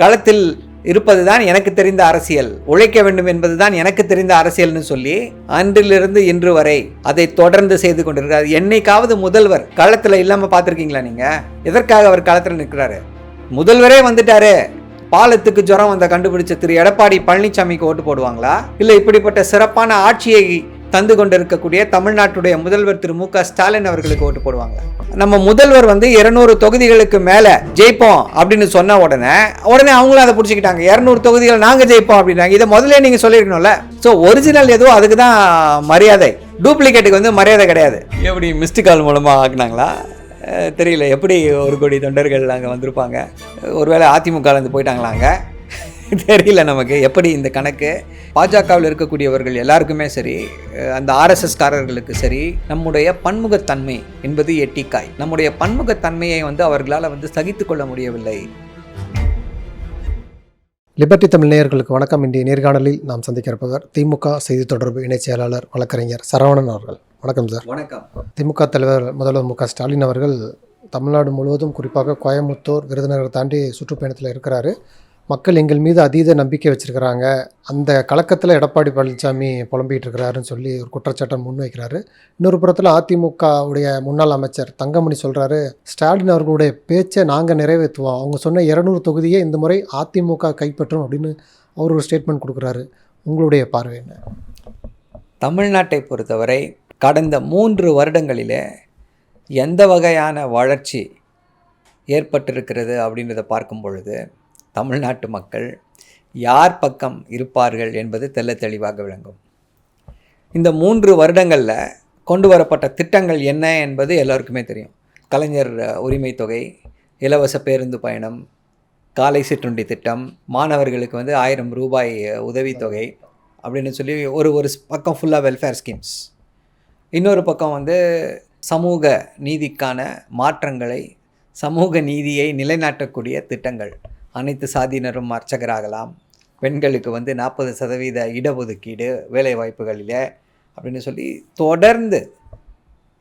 களத்தில் இருப்பதுதான் எனக்கு தெரிந்த அரசியல். உழைக்க வேண்டும் என்பதுதான் எனக்கு தெரிந்த அரசியல்னு சொல்லி அன்றிலிருந்து இன்று வரை அதை தொடர்ந்து செய்து கொண்டிருக்கிறார். என்னைக்காவது முதல்வர் களத்தில் இல்லாமல் பார்த்துருக்கீங்களா நீங்கள் எதற்காக அவர் களத்தில் நிற்கிறாரு? முதல்வரே வந்துட்டாரு. பாலத்துக்கு ஜுரம் வந்த கண்டுபிடிச்ச திரு எடப்பாடி பழனிசாமிக்கு ஓட்டு போடுவாங்களா? இல்லை இப்படிப்பட்ட சிறப்பான ஆட்சியை தந்து கொண்டிருக்கக்கூடிய தமிழ்நாட்டுடைய முதல்வர் திரு மு ஸ்டாலின் அவர்களுக்கு ஓட்டு போடுவாங்க. நம்ம முதல்வர் வந்து இருநூறு தொகுதிகளுக்கு மேலே ஜெயிப்போம் அப்படின்னு சொன்ன உடனே உடனே அவங்களும் அதை பிடிச்சிக்கிட்டாங்க. இரநூறு தொகுதிகள் நாங்கள் ஜெயிப்போம் அப்படின்னாங்க. இதை முதல்ல நீங்கள் சொல்லியிருக்கணும்ல. ஸோ ஒரிஜினல் எதுவும் அதுக்கு தான் மரியாதை. டூப்ளிகேட்டுக்கு வந்து மரியாதை கிடையாது. எப்படி மிஸ்டு கால் மூலமாக ஆக்குனாங்களா? தெரியல. எப்படி ஒரு கோடி தொண்டர்கள் அங்கே வந்திருப்பாங்க? ஒருவேளை அதிமுகலேருந்து போயிட்டாங்களா அங்கே தெரியல நமக்கு. எப்படி இந்த கணக்கு? பாஜகவில் இருக்கக்கூடியவர்கள் எல்லாருக்குமே சரி அந்த ஆர்எஸ்எஸ் காரர்களுக்கு சரி நம்முடைய பன்முகத்தன்மை என்பது எட்டிக்காய். நம்முடைய பன்முகத்தன்மையை வந்து அவர்களால் வந்து சகித்து கொள்ள முடியவில்லை. லிபர்டி தமிழ் நேயர்களுக்கு வணக்கம். இன்றைய நேர்காணலில் நாம் சந்திக்க இருப்பவர் திமுக செய்தி தொடர்பு இணைச் செயலாளர் வழக்கறிஞர் சரவணன் அவர்கள். வணக்கம் சார். வணக்கம். திமுக தலைவர் முதல்வர் மு க ஸ்டாலின் அவர்கள் தமிழ்நாடு முழுவதும் குறிப்பாக கோயம்புத்தூர் விருதுநகர் தாண்டி சுற்றுப்பயணத்தில் இருக்கிறாரு. மக்கள் எங்கள் மீது அதீத நம்பிக்கை வச்சுருக்கிறாங்க. அந்த கலக்கத்தில் எடப்பாடி பழனிசாமி புலம்பிட்டு இருக்கிறாருன்னு சொல்லி ஒரு குற்றச்சாட்டை முன்வைக்கிறாரு இன்னொரு புறத்தில் அதிமுகவுடைய முன்னாள் அமைச்சர் தங்கமணி சொல்கிறாரு ஸ்டாலின் அவர்களுடைய பேச்சை நாங்கள் நிறைவேற்றுவோம். அவங்க சொன்ன இரநூறு தொகுதியை இந்த முறை அதிமுக கைப்பற்றும் அப்படின்னு அவர் ஒரு ஸ்டேட்மெண்ட் கொடுக்குறாரு. உங்களுடைய பார்வை என்ன? தமிழ்நாட்டை பொறுத்தவரை கடந்த மூன்று வருடங்களிலே எந்த வகையான வளர்ச்சி ஏற்பட்டிருக்கிறது அப்படின்றத பார்க்கும் பொழுது தமிழ்நாட்டு மக்கள் யார் பக்கம் இருப்பார்கள் என்பது தெல்ல தெளிவாக விளங்கும். இந்த மூன்று வருடங்களில் கொண்டு வரப்பட்ட திட்டங்கள் என்ன என்பது எல்லோருக்குமே தெரியும். கலைஞர் உரிமை தொகை இலவச பேருந்து பயணம் காலை சிற்றுண்டி திட்டம் மாணவர்களுக்கு வந்து ஆயிரம் ரூபாய் உதவித்தொகை அப்படின்னு சொல்லி ஒரு ஒரு பக்கம் ஃபுல்லாக வெல்ஃபேர் ஸ்கீம்ஸ் இன்னொரு பக்கம் வந்து சமூக நீதிக்கான மாற்றங்களை சமூக நீதியை நிலைநாட்டக்கூடிய திட்டங்கள். அனைத்து சாதியினரும் அர்ச்சகராகலாம். பெண்களுக்கு வந்து நாற்பது சதவீத இடஒதுக்கீடு வேலை வாய்ப்புகளில் அப்படின்னு சொல்லி தொடர்ந்து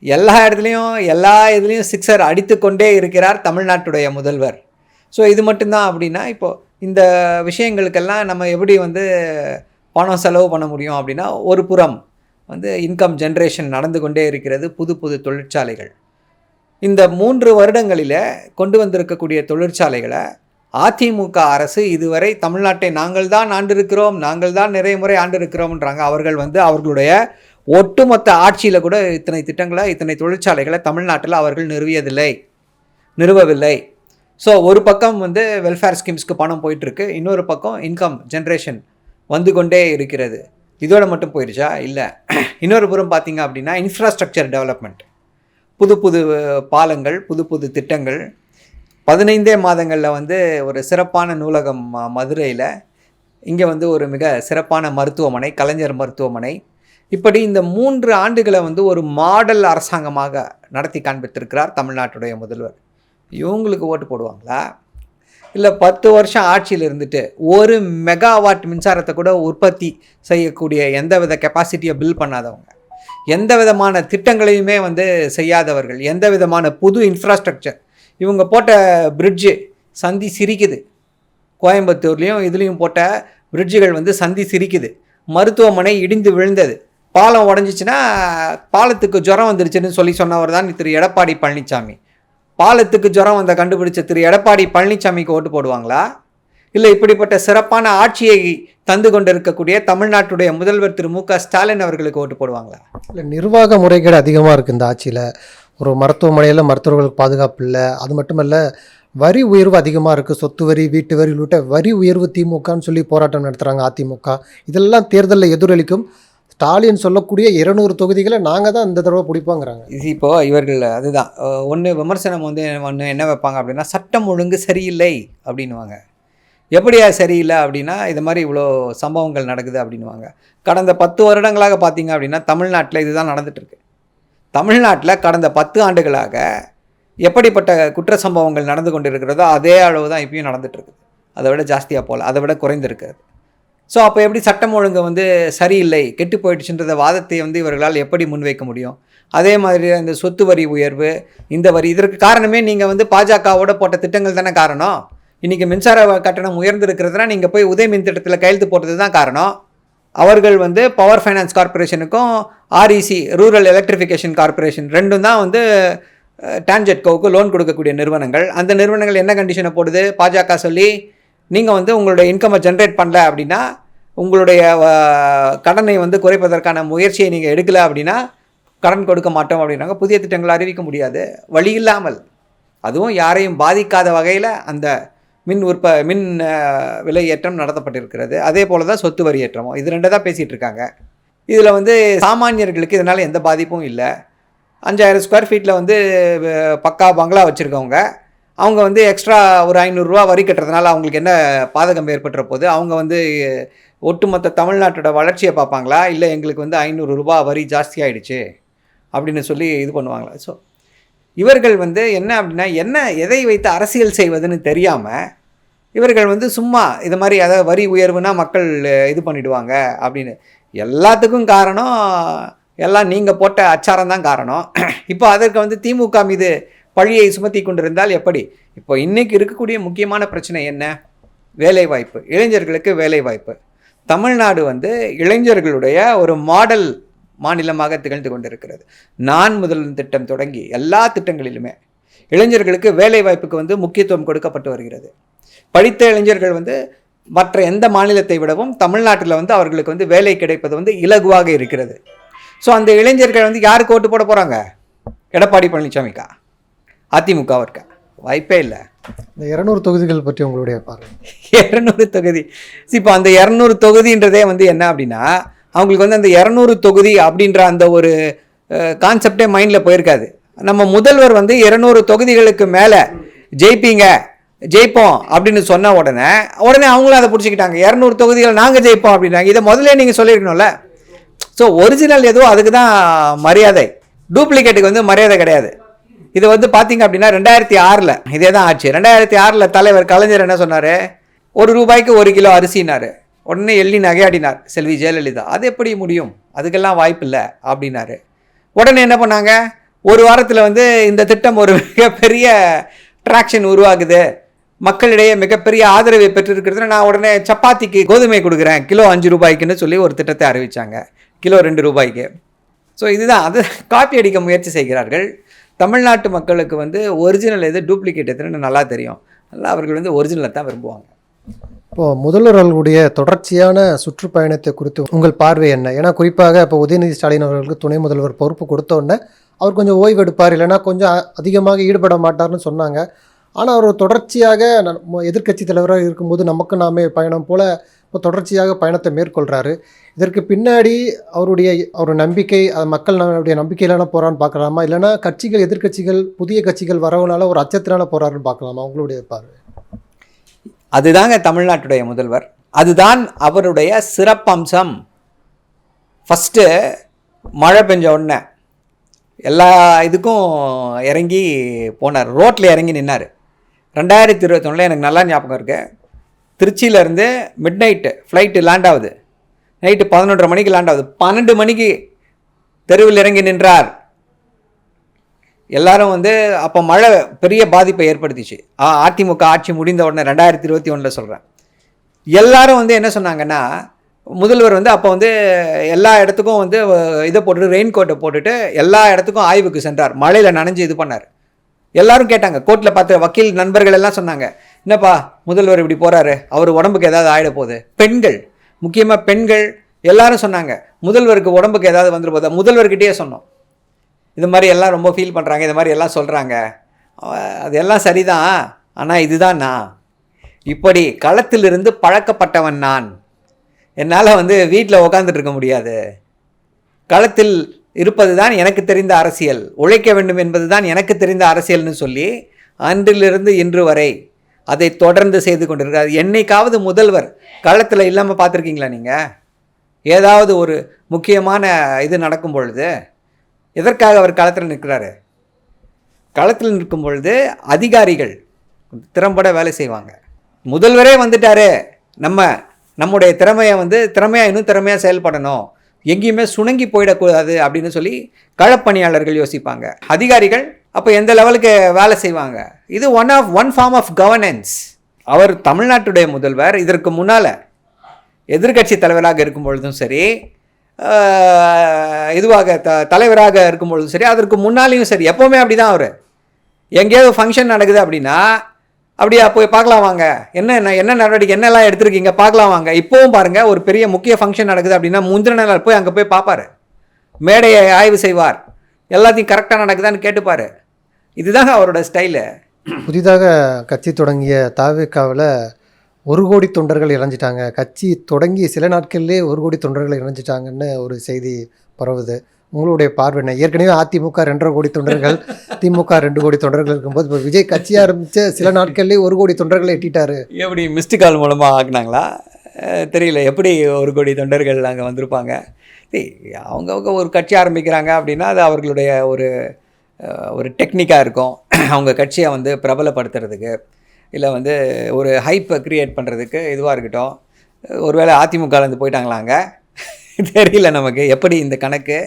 எல்லா இடத்துலையும் எல்லா இதுலேயும் சிக்ஸர் அடித்து கொண்டே இருக்கிறார் தமிழ்நாட்டுடைய முதல்வர். ஸோ இது மட்டும்தான் அப்படின்னா இப்போது இந்த விஷயங்களுக்கெல்லாம் நம்ம எப்படி வந்து பணம் செலவு பண்ண முடியும் அப்படின்னா ஒரு புறம் வந்து இன்கம் ஜென்ரேஷன் நடந்து கொண்டே இருக்கிறது புது புது தொழிற்சாலைகள். இந்த மூன்று வருடங்களில் கொண்டு வந்திருக்கக்கூடிய தொழிற்சாலைகளை அதிமுக அரசு இதுவரை தமிழ்நாட்டை நாங்கள் தான் ஆண்டிருக்கிறோம் நாங்கள் தான் நிறைய முறை ஆண்டிருக்கிறோம்ன்றாங்க. அவர்கள் வந்து அவர்களுடைய ஒட்டுமொத்த ஆட்சியில் கூட இத்தனை திட்டங்களை இத்தனை தொழிற்சாலைகளை தமிழ்நாட்டில் அவர்கள் நிறுவியதில்லை நிறுவவில்லை. ஸோ ஒரு பக்கம் வந்து வெல்ஃபேர் ஸ்கீம்ஸ்க்கு பணம் போயிட்டுருக்கு இன்னொரு பக்கம் இன்கம் ஜென்ரேஷன் வந்து கொண்டே இருக்கிறது. இதோட மட்டும் போயிடுச்சா இல்லை. இன்னொரு புறம் பார்த்தீங்க அப்படின்னா இன்ஃப்ராஸ்ட்ரக்சர் டெவலப்மெண்ட் புது புது பாலங்கள் புது புது திட்டங்கள் பதினைந்தே மாதங்களில் வந்து ஒரு சிறப்பான நூலகம் மதுரையில். இங்கே வந்து ஒரு மிக சிறப்பான மருத்துவமனை கலைஞர் மருத்துவமனை. இப்படி இந்த மூன்று ஆண்டுகளை வந்து ஒரு மாடல் அரசாங்கமாக நடத்தி காண்பித்திருக்கிறார் தமிழ்நாட்டுடைய முதல்வர். இவங்களுக்கு ஓட்டு போடுவாங்களா? இல்லை பத்து வருஷம் ஆட்சியில் இருந்துட்டு ஒரு மெகாவாட் மின்சாரத்தை கூட உற்பத்தி செய்யக்கூடிய எந்த வித கெப்பாசிட்டியை பில் பண்ணாதவங்க. எந்த விதமான திட்டங்களையுமே வந்து செய்யாதவர்கள் எந்த விதமான புது இன்ஃப்ராஸ்ட்ரக்சர் இவங்க போட்ட பிரிட்ஜு சந்தி சிரிக்குது. கோயம்புத்தூர்லேயும் இதுலேயும் போட்ட பிரிட்ஜுகள் வந்து சந்தி சிரிக்குது. மருத்துவமனை இடிந்து விழுந்தது. பாலம் உடஞ்சிச்சின்னா பாலத்துக்கு ஜுரம் வந்துருச்சுன்னு சொல்லி சொன்னவர் தான் திரு. எடப்பாடி பழனிசாமி பாலத்துக்கு ஜுரம் வந்த கண்டுபிடிச்ச திரு. எடப்பாடி பழனிசாமிக்கு ஓட்டு போடுவாங்களா? இல்லை இப்படிப்பட்ட சிறப்பான ஆட்சியை தந்து கொண்டிருக்கக்கூடிய தமிழ்நாட்டுடைய முதல்வர் திரு மு க ஸ்டாலின் அவர்களுக்கு ஓட்டு போடுவாங்களா? இல்லை நிர்வாக முறைகேடு அதிகமாக இருக்குது இந்த ஆட்சியில். ஒரு மருத்துவமனையில் மருத்துவர்களுக்கு பாதுகாப்பு இல்லை. அது மட்டுமல்ல வரி உயர்வு அதிகமாக இருக்குது சொத்து வரி வீட்டு வரி உள்ளிட்ட வரி உயர்வு திமுகன்னு சொல்லி போராட்டம் நடத்துகிறாங்க அதிமுக. இதெல்லாம் தேர்தலில் எதிரொலிக்கும். ஸ்டாலின் சொல்லக்கூடிய இருநூறு தொகுதிகளை நாங்கள் தான் இந்த தடவை பிடிப்போங்கிறாங்க. இது இப்போது இவர்கள் அதுதான். ஒன்று விமர்சனம் வந்து ஒன்று என்ன வைப்பாங்க அப்படின்னா சட்டம் ஒழுங்கு சரியில்லை அப்படின்னுவாங்க. எப்படியா சரியில்லை அப்படின்னா இது மாதிரி இவ்வளோ சம்பவங்கள் நடக்குது அப்படின்னுவாங்க. கடந்த பத்து வருடங்களாக பார்த்தீங்க அப்படின்னா தமிழ்நாட்டில் இதுதான் நடந்துட்டுருக்கு. தமிழ்நாட்டில் கடந்த பத்து ஆண்டுகளாக எப்படிப்பட்ட குற்ற சம்பவங்கள் நடந்து கொண்டு இருக்கிறதோ அதே அளவு தான் இப்பயும் நடந்துட்டுருக்குது. அதை விட ஜாஸ்தியாக போகல. அதை விட குறைந்திருக்கிறது. ஸோ அப்போ எப்படி சட்டம் ஒழுங்கு வந்து சரியில்லை கெட்டு போயிடுச்சுன்றத வாதத்தை வந்து இவர்களால் எப்படி முன்வைக்க முடியும்? அதே மாதிரி இந்த சொத்து வரி உயர்வு இந்த வரி இதற்கு காரணமே நீங்கள் வந்து பாஜகவோட போட்ட திட்டங்கள் தானே காரணம்? இன்றைக்கி மின்சார கட்டணம் உயர்ந்திருக்கிறதுனா நீங்கள் போய் உதய மின் திட்டத்தில் கையெழுத்து போட்டது தான் காரணம். அவர்கள் வந்து பவர் ஃபைனான்ஸ் கார்ப்பரேஷனுக்கும் ஆர்இசி ரூரல் எலக்ட்ரிஃபிகேஷன் கார்ப்பரேஷன் ரெண்டும் தான் வந்து டான்ஜெட்கோவுக்கு லோன் கொடுக்கக்கூடிய நிறுவனங்கள். அந்த நிறுவனங்கள் என்ன கண்டிஷனை போடுது? பாஜக சொல்லி நீங்கள் வந்து உங்களுடைய இன்கம்மை ஜென்ரேட் பண்ணல அப்படின்னா உங்களுடைய கடனை வந்து குறைப்பதற்கான முயற்சியை நீங்கள் எடுக்கலை அப்படின்னா கடன் கொடுக்க மாட்டோம் அப்படின்னாங்க. புதிய திட்டங்களை அறிவிக்க முடியாது. வழி இல்லாமல். அதுவும் யாரையும் பாதிக்காத வகையில் அந்த மின் உற்ப மின் விலை ஏற்றம் நடத்தப்பட்டிருக்கிறது. அதே போல தான் சொத்து வரி ஏற்றமும். இது ரெண்டு தான் பேசிகிட்டு இருக்காங்க. இதில் வந்து சாமானியர்களுக்கு இதனால் எந்த பாதிப்பும் இல்லை. அஞ்சாயிரம் ஸ்கொயர் ஃபீட்டில் வந்து பக்கா பங்களா வச்சுருக்கவங்க. அவங்க வந்து எக்ஸ்ட்ரா ஒரு ஐநூறுரூவா வரி கட்டுறதுனால அவங்களுக்கு என்ன பாதகம் ஏற்பட்டுற போது அவங்க வந்து ஒட்டுமொத்த தமிழ்நாட்டோட வளர்ச்சியை பார்ப்பாங்களா? இல்லை எங்களுக்கு வந்து ஐநூறு ரூபா வரி ஜாஸ்தி ஆயிடுச்சு அப்படின்னு சொல்லி இது பண்ணுவாங்களா? ஸோ இவர்கள் வந்து என்ன அப்படின்னா என்ன எதை வைத்து அரசியல் செய்வதுன்னு தெரியாமல் இவர்கள் வந்து சும்மா இது மாதிரி அதாவது வரி உயர்வுனா மக்கள் இது பண்ணிடுவாங்க அப்படின்னு. எல்லாத்துக்கும் காரணம் எல்லாம் நீங்கள் போட்ட அச்சாரம் தான் காரணம். இப்போ அதற்கு வந்து திமுக மீது பழியை சுமத்தி கொண்டிருந்தால் எப்படி? இப்போ இன்றைக்கி இருக்கக்கூடிய முக்கியமான பிரச்சனை என்ன? வேலைவாய்ப்பு. இளைஞர்களுக்கு வேலைவாய்ப்பு. தமிழ்நாடு வந்து இளைஞர்களுடைய ஒரு மாடல் மாநிலமாக திகழ்ந்து கொண்டிருக்கிறது. நான் முதல் திட்டம் தொடங்கி எல்லா திட்டங்களிலுமே இளைஞர்களுக்கு வேலைவாய்ப்புக்கு வந்து முக்கியத்துவம் கொடுக்கப்பட்டு வருகிறது. படித்த இளைஞர்கள் வந்து மற்ற எந்த மாநிலத்தை விடவும் தமிழ்நாட்டில் வந்து அவர்களுக்கு வந்து வேலை கிடைப்பது வந்து இலகுவாக இருக்கிறது. ஸோ அந்த இளைஞர்கள் வந்து யாருக்கு ஓட்டு போட போகிறாங்க எடப்பாடி பழனிசாமிக்கா? அதிமுகவிற்கா வாய்ப்பே இல்லை. இந்த இரநூறு தொகுதிகள் பற்றி உங்களுடைய பார்வை? இரநூறு தொகுதி. இப்போ அந்த இரநூறு தொகுதின்றதே வந்து என்ன அப்படின்னா அவங்களுக்கு வந்து அந்த இரநூறு தொகுதி அப்படின்ற அந்த ஒரு கான்செப்டே மைண்டில் போயிருக்காது. நம்ம முதல்வர் வந்து இரநூறு தொகுதிகளுக்கு மேலே ஜெயிப்பீங்க ஜெயிப்போம் அப்படின்னு சொன்ன உடனே உடனே அவங்களும் அதை பிடிச்சிக்கிட்டாங்க. இரநூறு தொகுதிகள் நாங்கள் ஜெயிப்போம் அப்படின்னாங்க. இதை முதல்ல நீங்கள் சொல்லியிருக்கணும்ல. ஸோ ஒரிஜினல் எதுவும் அதுக்கு தான் மரியாதை. டூப்ளிகேட்டுக்கு வந்து மரியாதை கிடையாது. இது வந்து பார்த்தீங்க அப்படின்னா ரெண்டாயிரத்தி ஆறில் இதே தான் ஆச்சு. ரெண்டாயிரத்தி ஆறில் தலைவர் கலைஞர் என்ன சொன்னார்? ஒரு ரூபாய்க்கு ஒரு கிலோ அரிசினார் உடனே எள்ளி நகையாடினார் செல்வி ஜெயலலிதா. அது எப்படி முடியும்? அதுக்கெல்லாம் வாய்ப்பில்லை அப்படின்னாரு. உடனே என்ன பண்ணாங்க? ஒரு வாரத்தில் வந்து இந்த திட்டம் ஒரு மிகப்பெரிய ட்ராக்ஷன் உருவாகுது. மக்களிடையே மிகப்பெரிய ஆதரவை பெற்றிருக்கிறது நான் உடனே சப்பாத்திக்கு கோதுமை கொடுக்குறேன். கிலோ அஞ்சு ரூபாய்க்குன்னு சொல்லி ஒரு திட்டத்தை அறிவித்தாங்க கிலோ ரெண்டு ரூபாய்க்கு. ஸோ இதுதான். அது காப்பி அடிக்க முயற்சி செய்கிறார்கள். தமிழ்நாட்டு மக்களுக்கு வந்து ஒரிஜினல் எது டூப்ளிகேட் எதுன்னு நல்லா தெரியும். நல்லா அவர்கள் வந்து ஒரிஜினலை தான் விரும்புவாங்க. இப்போது முதல்வர் அவர்களுடைய தொடர்ச்சியான சுற்றுப்பயணத்தை குறித்து உங்கள் பார்வை என்ன? ஏன்னா குறிப்பாக இப்போ உதயநிதி ஸ்டாலின் அவர்களுக்கு துணை முதல்வர் பொறுப்பு கொடுத்தோன்னே அவர் கொஞ்சம் ஓய்வு எடுப்பார் இல்லைன்னா கொஞ்சம் அதிகமாக ஈடுபட மாட்டார்னு சொன்னாங்க. ஆனால் அவர் தொடர்ச்சியாக எதிர்க்கட்சி தலைவராக இருக்கும்போது நமக்கு நாமே பயணம் போல் இப்போ தொடர்ச்சியாக பயணத்தை மேற்கொள்கிறாரு இதற்கு பின்னாடி அவருடைய அவர் நம்பிக்கை மக்கள் நம்மளுடைய நம்பிக்கையிலான போகிறான்னு பார்க்கலாமா? இல்லைன்னா கட்சிகள் எதிர்க்கட்சிகள் புதிய கட்சிகள் வரவுனால ஒரு அச்சத்தினால போகிறாருன்னு பார்க்கலாமா? உங்களுடைய பார்வை. அதுதாங்க தமிழ்நாட்டுடைய முதல்வர். அதுதான் அவருடைய சிறப்பம்சம். ஃபஸ்ட்டு மழை பெஞ்ச உடனே எல்லா இதுக்கும் இறங்கி போனார். ரோட்டில் இறங்கி நின்னார். ரெண்டாயிரத்தி இருபத்தொன்னில் எனக்கு நல்லா ஞாபகம் இருக்குது திருச்சியிலேருந்து மிட் நைட்டு ஃப்ளைட்டு லேண்ட் ஆகுது. நைட்டு பதினொன்றரை மணிக்கு லேண்ட் ஆகுது. பன்னெண்டு மணிக்கு தெருவில் இறங்கி நின்றார். எல்லாரும் வந்து அப்போ மழை பெரிய பாதிப்பை ஏற்படுத்திச்சு. அதிமுக ஆட்சி முடிந்த உடனே ரெண்டாயிரத்தி இருபத்தி ஒன்றில் சொல்கிறேன் எல்லாரும் வந்து என்ன சொன்னாங்கன்னா முதல்வர் வந்து அப்போ வந்து எல்லா இடத்துக்கும் வந்து இதை போட்டுட்டு ரெயின் கோட்டை போட்டுட்டு எல்லா இடத்துக்கும் ஆய்வுக்கு சென்றார். மழையில் நனைஞ்சு இது பண்ணார். எல்லாரும் கேட்டாங்க. கோர்ட்டில் பார்த்த வக்கீல் நண்பர்கள் எல்லாம் சொன்னாங்க. என்னப்பா முதல்வர் இப்படி போகிறாரு அவர் உடம்புக்கு ஏதாவது ஆகிட போகுது? பெண்கள் முக்கியமாக பெண்கள் எல்லாரும் சொன்னாங்க. முதல்வருக்கு உடம்புக்கு ஏதாவது வந்துட போதா? முதல்வர்கிட்டயே சொன்னோம். இது மாதிரி எல்லாம் ரொம்ப ஃபீல் பண்ணுறாங்க இது மாதிரி எல்லாம் சொல்கிறாங்க அது எல்லாம் சரிதான். ஆனால் இதுதான் நான். இப்படி களத்திலிருந்து பழக்கப்பட்டவன் நான். என்னால் வந்து வீட்டில் உட்காந்துட்டு இருக்க முடியாது. களத்தில் இருப்பது தான் எனக்கு தெரிந்த அரசியல். உழைக்க வேண்டும் என்பது தான் எனக்கு தெரிந்த அரசியல்னு சொல்லி அன்றிலிருந்து இன்று வரை அதை தொடர்ந்து செய்து கொண்டிருக்கார் என்னைக்காவது முதல்வர் களத்தில் இல்லாமல் பார்த்துருக்கீங்களா நீங்கள் ஏதாவது ஒரு முக்கியமான இது நடக்கும் பொழுது? எதற்காக அவர் களத்தில் நிற்கிறாரு? களத்தில் நிற்கும் பொழுது அதிகாரிகள் திறம்பட வேலை செய்வாங்க. முதல்வரே வந்துட்டாரு. நம்ம நம்முடைய திறமையை வந்து திறமையாக இன்னும் திறமையாக செயல்படணும். எங்கேயுமே சுணங்கி போயிடக்கூடாது அப்படின்னு சொல்லி களப்பணியாளர்கள் யோசிப்பாங்க. அதிகாரிகள் அப்போ எந்த லெவலுக்கு வேலை செய்வாங்க? இது one of one form of governance அவர் தமிழ்நாட்டுடைய முதல்வர். இதற்கு முன்னால் எதிர்க்கட்சி தலைவராக இருக்கும் பொழுதும் சரி இதுவாக த தலைவராக இருக்கும் பொழுதும் சரி அதற்கு முன்னாலேயும் சரி எப்போவுமே அப்படி தான் அவர் எங்கேயாவது ஃபங்க்ஷன் நடக்குது அப்படின்னா அப்படியா போய் பார்க்கலாம் வாங்க. என்ன என்ன என்ன நடவடிக்கை என்னெல்லாம் எடுத்திருக்கீங்க பார்க்கலாம் வாங்க. இப்போவும் பாருங்கள் ஒரு பெரிய முக்கிய ஃபங்க்ஷன் நடக்குது அப்படின்னா முந்தின நாள் போய் அங்கே போய் பார்ப்பார். மேடையை ஆய்வு செய்வார். எல்லாத்தையும் கரெக்டாக நடக்குதான்னு கேட்டுப்பார். இதுதாங்க அவரோட ஸ்டைலு புதிதாக கட்சி தொடங்கிய தாவிக்காவில் ஒரு கோடி தொண்டர்கள் இறஞ்சிட்டாங்க. கட்சி தொடங்கி சில நாட்கள்லேயே ஒரு கோடி தொண்டர்கள் இறஞ்சிட்டாங்கன்னு ஒரு செய்தி பரவுது. உங்களுடைய பார்வை என்ன? ஏற்கனவே அதிமுக ரெண்டரை கோடி தொண்டர்கள் திமுக ரெண்டு கோடி தொண்டர்கள் இருக்கும்போது இப்போ விஜய் கட்சி ஆரம்பித்த சில நாட்கள்லேயே ஒரு கோடி தொண்டர்களை எட்டிட்டாரு. எப்படி மிஸ்டு கால் மூலமாக ஆக்குனாங்களா? தெரியல. எப்படி ஒரு கோடி தொண்டர்கள் அங்கே வந்திருப்பாங்க? அவங்கவுங்க ஒரு கட்சி ஆரம்பிக்கிறாங்க அப்படின்னா அது அவர்களுடைய ஒரு ஒரு டெக்னிக்காக இருக்கும். அவங்க கட்சியை வந்து பிரபலப்படுத்துறதுக்கு. இல்லை வந்து ஒரு ஹைப்பை க்ரியேட் பண்ணுறதுக்கு இதுவாக இருக்கட்டும். ஒருவேளை அதிமுகலேருந்து போயிட்டாங்களாங்க தெரியல நமக்கு. எப்படி இந்த கணக்கு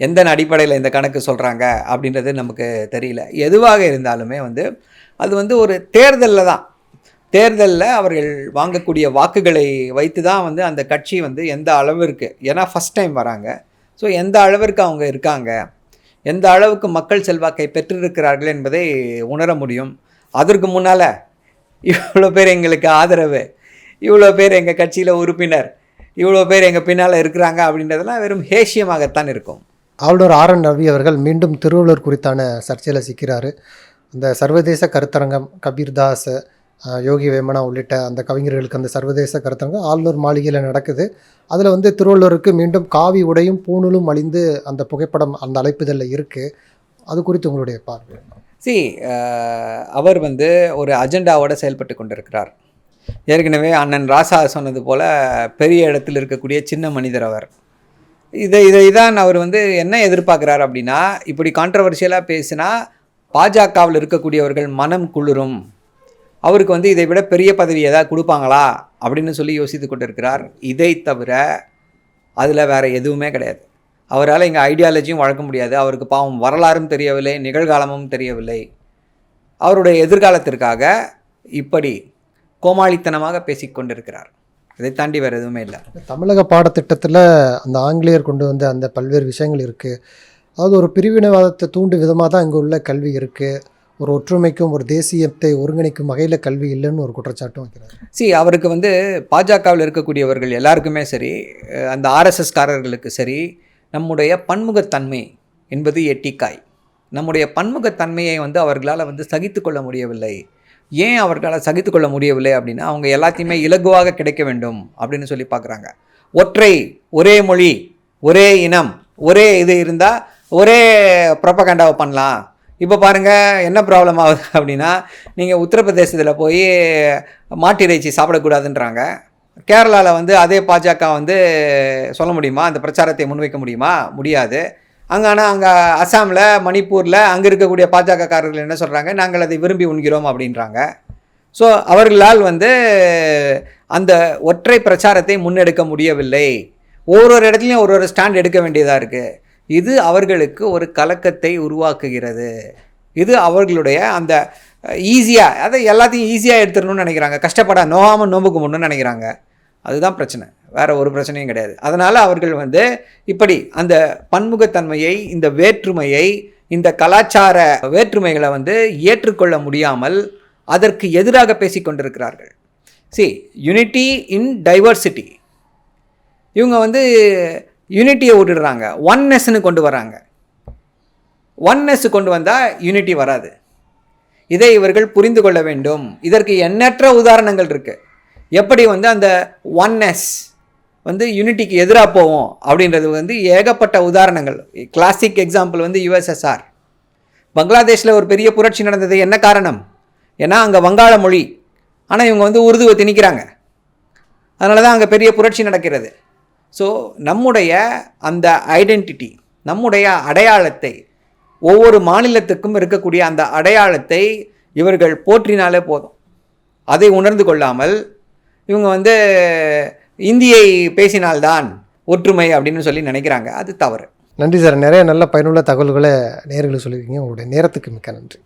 எந்த அடிப்படையில் இந்த கணக்கு சொல்கிறாங்க அப்படின்றது நமக்கு தெரியல. எதுவாக இருந்தாலுமே வந்து அது வந்து ஒரு தேர்தலில் தான். தேர்தலில் அவர்கள் வாங்கக்கூடிய வாக்குகளை வைத்து தான் வந்து அந்த கட்சி வந்து எந்த அளவிற்கு ஏன்னா ஃபஸ்ட் டைம் வராங்க. ஸோ எந்த அளவிற்கு அவங்க இருக்காங்க? எந்த அளவுக்கு மக்கள் செல்வாக்கை பெற்றிருக்கிறார்கள் என்பதை உணர முடியும். அதற்கு முன்னால் இவ்வளோ பேர் எங்களுக்கு ஆதரவு. இவ்வளோ பேர் எங்கள் கட்சியில் உறுப்பினர். இவ்வளோ பேர் எங்கள் பின்னால் இருக்கிறாங்க அப்படின்றதெல்லாம் வெறும் ஹேஷியமாகத்தான் இருக்கும். ஆளுநர் ஆர் என் ரவி அவர்கள் மீண்டும் திருவள்ளுவர் குறித்தான சர்ச்சையில் சிக்கிறாரு. அந்த சர்வதேச கருத்தரங்கம் கபீர்தாஸ் யோகி வேமனா உள்ளிட்ட அந்த கவிஞர்களுக்கு அந்த சர்வதேச கருத்தரங்கம் ஆளுநர் மாளிகையில் நடக்குது. அதில் வந்து திருவள்ளுவருக்கு மீண்டும் காவி உடையும் பூணூலும் அழிந்து அந்த புகைப்படம் அந்த அழைப்புதலில் இருக்குது அது குறித்து உங்களுடைய பார்வை சி uh, அவர் வந்து ஒரு அஜெண்டாவோட செயல்பட்டு கொண்டிருக்கிறார். ஏற்கனவே அண்ணன் ராசா சொன்னது போல் பெரிய இடத்தில் இருக்கக்கூடிய சின்ன மனிதர் அவர். இதை இதை தான் அவர் வந்து என்ன எதிர்பார்க்குறார் அப்படின்னா இப்படி கான்ட்ரவர்ஷியலாக பேசினா பாஜகவில் இருக்கக்கூடியவர்கள் மனம் குளிரும். அவருக்கு வந்து இதை விட பெரிய பதவி ஏதாவது கொடுப்பாங்களா அப்படின்னு சொல்லி யோசித்து கொண்டிருக்கிறார். இதை தவிர அதில் வேறு எதுவுமே கிடையாது. அவரால் இங்கே ஐடியாலஜியும் வழங்க முடியாது. அவருக்கு பாவம் வரலாறும் தெரியவில்லை நிகழ்காலமும் தெரியவில்லை. அவருடைய எதிர்காலத்திற்காக இப்படி கோமாளித்தனமாக பேசிக்கொண்டிருக்கிறார் இதை தாண்டி வேறு எதுவுமே இல்லை. தமிழக பாடத்திட்டத்தில் அந்த ஆங்கிலேயர் கொண்டு வந்த அந்த பல்வேறு விஷயங்கள் இருக்குது அதாவது ஒரு பிரிவினைவாதத்தை தூண்டு விதமாக தான் இங்கே உள்ள கல்வி இருக்குது ஒரு ஒற்றுமைக்கும் ஒரு தேசியத்தை ஒருங்கிணைக்கும் வகையில் கல்வி இல்லைன்னு ஒரு குற்றச்சாட்டும் வைக்கிறார். சி அவருக்கு வந்து பாஜகவில் இருக்கக்கூடியவர்கள் எல்லாருக்குமே சரி அந்த ஆர்எஸ்எஸ்காரர்களுக்கு சரி நம்முடைய பன்முகத்தன்மை என்பது எட்டிக்காய். நம்முடைய பன்முகத்தன்மையை வந்து அவர்களால் வந்து சகித்து கொள்ள முடியவில்லை. ஏன் அவர்களால் சகித்து கொள்ள முடியவில்லை அப்படின்னா அவங்க எல்லாத்தையுமே இலகுவாக கிடைக்க வேண்டும் அப்படின்னு சொல்லி பார்க்குறாங்க. ஒற்றை ஒரே மொழி ஒரே இனம் ஒரே இது இருந்தால் ஒரே ப்ரொபகண்டாவை பண்ணலாம். இப்போ பாருங்கள் என்ன ப்ராப்ளம் ஆகுது அப்படின்னா நீங்கள் உத்தரப்பிரதேசத்தில் போய் மாட்டு இறைச்சி சாப்பிடக்கூடாதுன்றாங்க. கேரளாவில் வந்து அதே பாஜக வந்து சொல்ல முடியுமா? அந்த பிரச்சாரத்தை முன்வைக்க முடியுமா? முடியாது. அங்கே ஆனால் அங்கே அசாமில் மணிப்பூரில் அங்கே இருக்கக்கூடிய பாஜகக்காரர்கள் என்ன சொல்கிறாங்க நாங்கள் அதை விரும்பி உண்கிறோம் அப்படின்றாங்க. ஸோ அவர்களால் வந்து அந்த ஒற்றை பிரச்சாரத்தை முன்னெடுக்க முடியவில்லை. ஒரு ஒரு இடத்துலையும் ஒரு ஒரு ஸ்டாண்ட் எடுக்க வேண்டியதாக இருக்குது இது அவர்களுக்கு ஒரு கலக்கத்தை உருவாக்குகிறது. இது அவர்களுடைய அந்த ஈஸியாக அதை எல்லாத்தையும் ஈஸியாக எடுத்துடணும்னு நினைக்கிறாங்க. கஷ்டப்பட நோகாமல் நோம்புக்கு முன்னு நினைக்கிறாங்க. அதுதான் பிரச்சனை. வேறு ஒரு பிரச்சனையும் கிடையாது. அதனால் அவர்கள் வந்து இப்படி அந்த பன்முகத்தன்மையை இந்த வேற்றுமையை இந்த கலாச்சார வேற்றுமைகளை வந்து ஏற்றுக்கொள்ள முடியாமல் அதற்கு எதிராக பேசிக்கொண்டிருக்கிறார்கள் சி யூனிட்டி இன் டைவர்சிட்டி இவங்க வந்து யூனிட்டியை விட்டுடுறாங்க. ஒன்னஸ்ன்னு கொண்டு வராங்க. ஒன்னஸ் கொண்டு வந்தால் யூனிட்டி வராது. இதை இவர்கள் புரிந்து கொள்ள வேண்டும். இதற்கு எண்ணற்ற உதாரணங்கள் இருக்குது எப்படி வந்து அந்த ஒன்னஸ் வந்து யூனிட்டிக்கு எதிராக போவோம் அப்படின்றது வந்து ஏகப்பட்ட உதாரணங்கள். கிளாசிக் எக்ஸாம்பிள் வந்து யுஎஸ்எஸ்ஆர் பங்களாதேஷில் ஒரு பெரிய புரட்சி நடந்தது. என்ன காரணம்? ஏன்னா அங்கே வங்காள மொழி. ஆனால் இவங்க வந்து உருதுவை திணிக்கிறாங்க. அதனால தான் அங்கே பெரிய புரட்சி நடக்கிறது. ஸோ நம்முடைய அந்த ஐடென்டிட்டி நம்முடைய அடையாளத்தை ஒவ்வொரு மாநிலத்துக்கும் இருக்கக்கூடிய அந்த அடையாளத்தை இவர்கள் போற்றினாலே போதும். அதை உணர்ந்து கொள்ளாமல் இவங்க வந்து இந்தியை பேசினால்தான் ஒற்றுமை அப்படின்னு சொல்லி நினைக்கிறாங்க. அது தவறு. நன்றி சார். நிறைய நல்ல பயனுள்ள தகவல்களை நேர்களுக்கு சொல்லியிருக்கீங்க. உங்களுடைய நேரத்துக்கு மிக்க நன்றி.